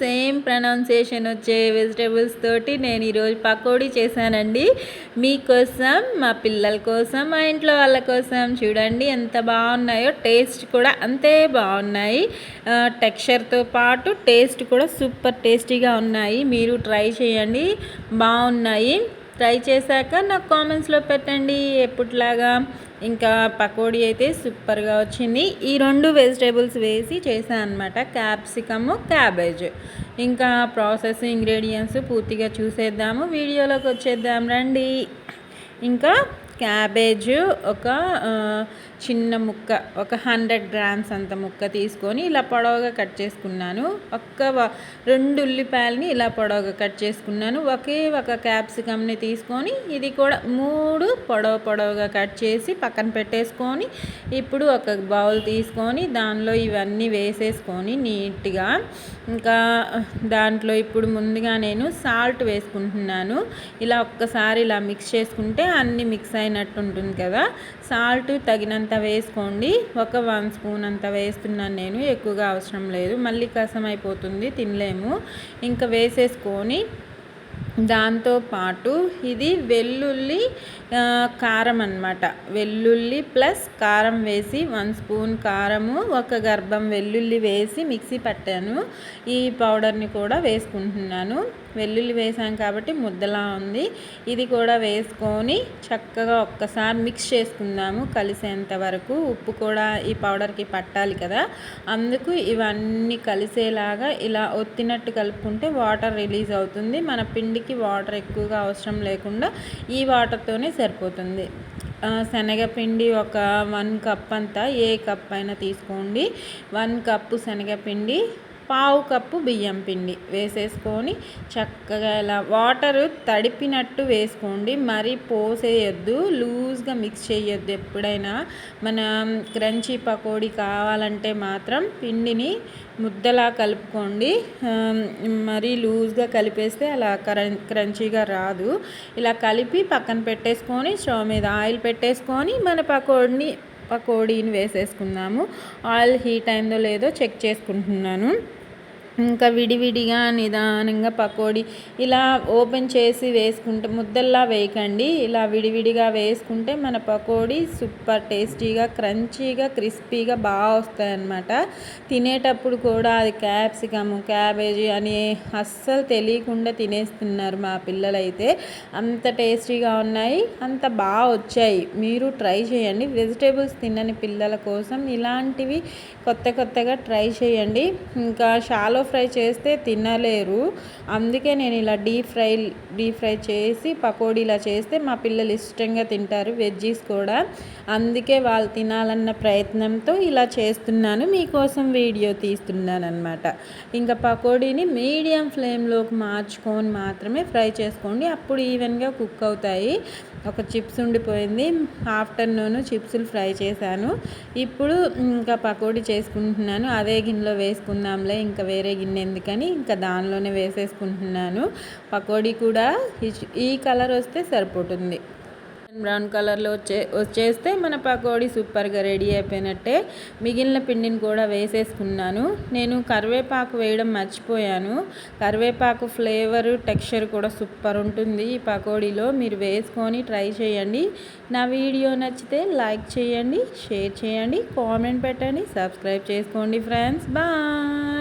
Same pronunciation వచ్చే vegetables తోటి నేను ఈరోజు పకోడీ చేశానండి. మీకోసం మా పిల్లల కోసం మా ఇంట్లో వాళ్ళ కోసం చూడండి ఎంత బాగున్నాయో. టేస్ట్ కూడా అంతే బాగున్నాయి. టెక్స్చర్తో పాటు టేస్ట్ కూడా సూపర్ టేస్టీగా ఉన్నాయి. మీరు ట్రై చేయండి. బాగున్నాయి. ట్రై చేశాక నాకు కామెంట్స్లో పెట్టండి. ఎప్పటిలాగా ఇంకా పకోడీ అయితే సూపర్గా వచ్చింది. ఈ రెండు వెజిటేబుల్స్ వేసి చేశాను అనమాట క్యాప్సికమ్ క్యాబేజ్. ఇంకా ప్రాసెస్ ఇంగ్రీడియంట్స్ పూర్తిగా చూసేద్దాము. వీడియోలోకి వచ్చేద్దాం రండి. ఇంకా క్యాబేజ్ ఒక చిన్న ముక్క ఒక హండ్రెడ్ గ్రామ్స్ అంత ముక్క తీసుకొని ఇలా పొడవుగా కట్ చేసుకున్నాను. ఒక్క రెండు ఉల్లిపాయలని ఇలా పొడవుగా కట్ చేసుకున్నాను. ఒకే ఒక క్యాప్సికమ్ని తీసుకొని ఇది కూడా మూడు పొడవు పొడవుగా కట్ చేసి పక్కన పెట్టేసుకొని ఇప్పుడు ఒక బౌల్ తీసుకొని దానిలో ఇవన్నీ వేసేసుకొని నీట్గా ఇంకా దాంట్లో ఇప్పుడు ముందుగా నేను సాల్ట్ వేసుకుంటున్నాను. ఇలా ఒక్కసారి ఇలా మిక్స్ చేసుకుంటే అన్నీ మిక్స్ అయినట్టు ఉంటుంది కదా. సాల్ట్ తగినంత అంత వేసుకోండి. ఒక వన్ స్పూన్ అంత వేస్తున్నాను నేను. ఎక్కువగా అవసరం లేదు. మళ్ళీ కసం అయిపోతుంది తినలేము. ఇంకా వేసేసుకొని దాంతోపాటు ఇది వెల్లుల్లి కారం అనమాట వెల్లుల్లి ప్లస్ కారం వేసి వన్ స్పూన్ కారము ఒక గర్భం వెల్లుల్లి వేసి మిక్సీ పట్టాను. ఈ పౌడర్ని కూడా వేసుకుంటున్నాను. వెల్లుల్లి వేసాం కాబట్టి ముద్దలా ఉంది. ఇది కూడా వేసుకొని చక్కగా ఒక్కసారి మిక్స్ చేసుకుందాము కలిసేంత వరకు. ఉప్పు కూడా ఈ పౌడర్కి పట్టాలి కదా. అందుకు ఇవన్నీ కలిసేలాగా ఇలా ఒత్తినట్టు కలుపుకుంటే వాటర్ రిలీజ్ అవుతుంది. మన పిండికి వాటర్ ఎక్కువగా అవసరం లేకుండా ఈ వాటర్తోనే సరిపోతుంది. శనగపిండి ఒక వన్ కప్ అంతా ఏ కప్ అయినా తీసుకోండి. వన్ కప్పు శనగపిండి పావు కప్పు బియ్యం పిండి వేసేసుకొని చక్కగా ఇలా వాటర్ తడిపినట్టు వేసుకోండి. మరి పోసేయద్దు లూజ్గా మిక్స్ చేయొద్దు. ఎప్పుడైనా మన క్రంచీ పకోడీ కావాలంటే మాత్రం పిండిని ముద్దలా కలుపుకోండి. మరీ లూజ్గా కలిపేస్తే అలా క్రం క్రంచీగా రాదు. ఇలా కలిపి పక్కన పెట్టేసుకొని స్టవ్ మీద ఆయిల్ పెట్టేసుకొని మన పకోడీని పకోడీని వేసేసుకుందాము. ఆయిల్ హీట్ అయిందో లేదో చెక్ చేసుకుంటున్నాను. ఇంకా విడివిడిగా నిదానంగా పకోడీ ఇలా ఓపెన్ చేసి వేసుకుంటే ముద్దల్లా వేయకండి. ఇలా విడివిడిగా వేసుకుంటే మన పకోడీ సూపర్ టేస్టీగా క్రంచీగా క్రిస్పీగా బాగా వస్తాయన్నమాట. తినేటప్పుడు కూడా అది క్యాప్సికమ్ క్యాబేజీ అని అస్సలు తెలియకుండా తినేస్తున్నారు మా పిల్లలైతే. అంత టేస్టీగా ఉన్నాయి అంత బాగా వచ్చాయి. మీరు ట్రై చేయండి. వెజిటేబుల్స్ తినని పిల్లల కోసం ఇలాంటివి కొత్త కొత్తగా ట్రై చేయండి. ఇంకా షాలో ఫ్రై చేస్తే తినలేరు. అందుకే నేను ఇలా డీప్ ఫ్రై డీప్ ఫ్రై చేసి పకోడీలా చేస్తే మా పిల్లలు ఇష్టంగా తింటారు వెజ్జీస్ కూడా. అందుకే వాళ్ళు తినాలన్న ప్రయత్నంతో ఇలా చేస్తున్నాను. మీకోసం వీడియో తీస్తున్నాను అనమాట ఇంకా పకోడీని మీడియం ఫ్లేమ్లోకి మార్చుకొని మాత్రమే ఫ్రై చేసుకోండి. అప్పుడు ఈవెన్గా కుక్ అవుతాయి. ఒక చిప్స్ ఉండిపోయింది. ఆఫ్టర్నూన్ చిప్స్లు ఫ్రై చేశాను. ఇప్పుడు ఇంకా పకోడీ చేసుకుంటున్నాను. అదే గిన్నెలో వేసుకుందాంలే. ఇంకా వేరే గిన్నె ఎందుకని ఇంకా దానిలోనే వేసేసుకుంటున్నాను. పకోడీ కూడా ఈ కలర్ వస్తే సరిపోతుంది. బ్రౌన్ కలర్లో వచ్చే వచ్చేస్తే మన పకోడీ సూపర్గా రెడీ అయిపోయినట్టే మిగిలిన పిండిని కూడా వేసేసుకున్నాను. నేను కరివేపాకు వేయడం మర్చిపోయాను. కరివేపాకు ఫ్లేవర్ టెక్స్చర్ కూడా సూపర్ ఉంటుంది ఈ పకోడీలో. మీరు వేసుకొని ట్రై చేయండి. నా వీడియో నచ్చితే లైక్ చేయండి షేర్ చేయండి కామెంట్ పెట్టండి సబ్స్క్రైబ్ చేసుకోండి ఫ్రెండ్స్. బాయ్!